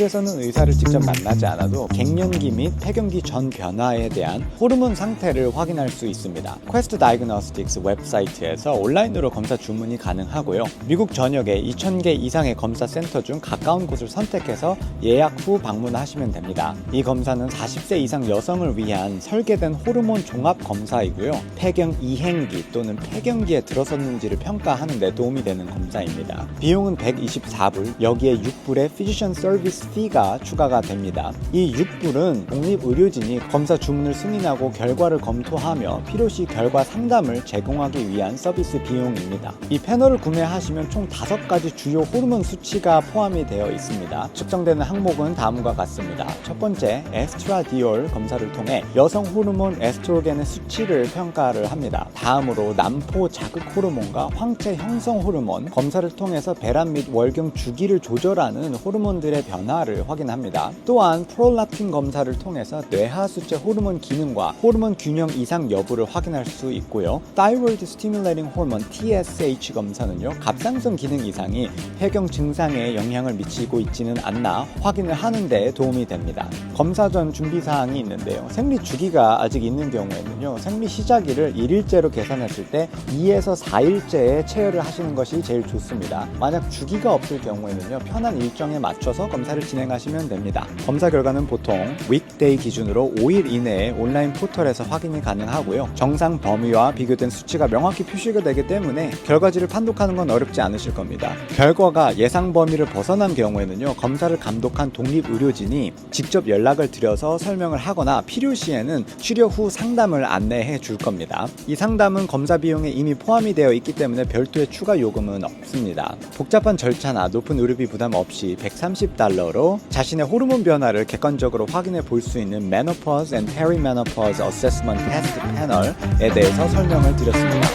클리닉에서는 의사를 직접 만나지 않아도 갱년기 및 폐경기 전 변화에 대한 호르몬 상태를 확인할 수 있습니다. 퀘스트 다이그노스틱스 웹사이트에서 온라인으로 검사 주문이 가능하고요. 미국 전역에 2,000개 이상의 검사 센터 중 가까운 곳을 선택해서 예약 후 방문하시면 됩니다. 이 검사는 40세 이상 여성을 위한 설계된 호르몬 종합 검사이고요. 폐경 이행기 또는 폐경기에 들어섰는지를 평가하는 데 도움이 되는 검사입니다. 비용은 124불, 여기에 6불의 피지션 서비스 피가 추가가 됩니다. 이 6불은 독립의료진이 검사 주문을 승인하고 결과를 검토하며 필요시 결과 상담을 제공하기 위한 서비스 비용입니다. 이 패널을 구매하시면 총 5가지 주요 호르몬 수치가 포함이 되어 있습니다. 측정되는 항목은 다음과 같습니다. 첫 번째, 에스트라디올 검사를 통해 여성 호르몬 에스트로겐의 수치를 평가를 합니다. 다음으로 남포 자극 호르몬과 황체 형성 호르몬 검사를 통해서 배란 및 월경 주기를 조절하는 호르몬들의 변화 를 확인합니다. 또한 프롤락틴 검사를 통해서 뇌하 수체 호르몬 기능과 호르몬 균형 이상 여부를 확인할 수 있고요. 타이로이드 스티뮬레이팅 호르몬 TSH 검사는요. 갑상선 기능 이상이 폐경 증상에 영향을 미치고 있지는 않나 확인을 하는 데 도움이 됩니다. 검사 전 준비 사항이 있는데요. 생리 주기가 아직 있는 경우에는요. 생리 시작일을 일일째로 계산했을 때 2에서 4일째에 체열을 하시는 것이 제일 좋습니다. 만약 주기가 없을 경우에는요. 편한 일정에 맞춰서 검사를 진행하시면 됩니다. 검사 결과는 보통 윅데이 기준으로 5일 이내에 온라인 포털에서 확인이 가능하고요. 정상 범위와 비교된 수치가 명확히 표시가 되기 때문에 결과지를 판독하는 건 어렵지 않으실 겁니다. 결과가 예상 범위를 벗어난 경우에는요. 검사를 감독한 독립 의료진이 직접 연락을 드려서 설명을 하거나 필요시에는 치료 후 상담을 안내해 줄 겁니다. 이 상담은 검사 비용에 이미 포함이 되어 있기 때문에 별도의 추가 요금은 없습니다. 복잡한 절차나 높은 의료비 부담 없이 130달러 로 자신의 호르몬 변화를 객관적으로 확인해 볼 수 있는 Menopause and Perimenopause Assessment Test 패널에 대해서 설명을 드렸습니다.